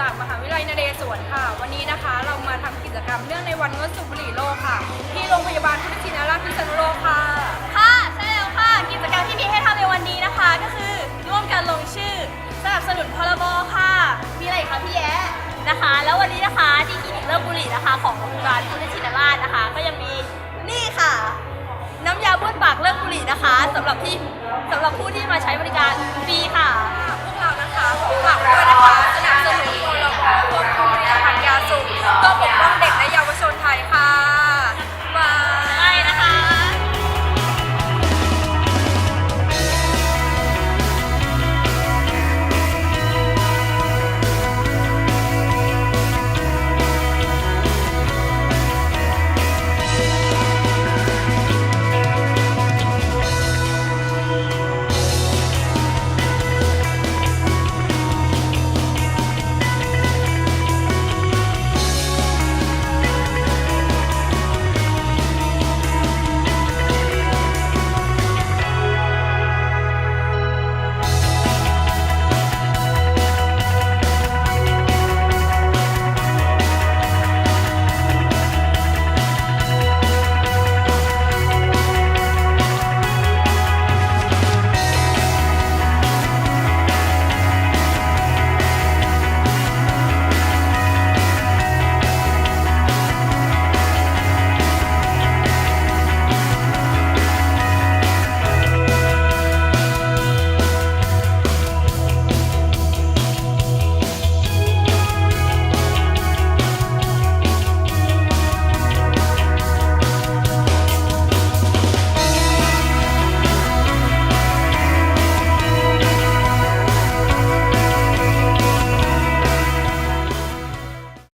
จากมหาวิทยาลัยนค่ะ วันนี้นะคะเรามาทำกิจกรรมเนื่องในวันงดสูบบุหรี่โลกค่ะ ที่โรงพยาบาลพุทธชินราชพิษณุโลกค่ะ ค่ะใช่แล้วค่ะ กิจกรรมที่มีให้ทำในวันนี้นะคะ ก็คือร่วมกันลงชื่อสนับสนุนพรบค่ะ มีอะไรคะพี่แย้นะคะ แล้ววันนี้นะคะที่คลินิกเลิกบุหรี่นะคะ ของโรงพยาบาลพุทธชินราชนะคะ ก็ยังมีนี่ค่ะ น้ำยาบ้วนปากเลิกบุหรี่นะคะสำหรับที่สำหรับผู้ที่มาใช้บริการฟรีค่ะ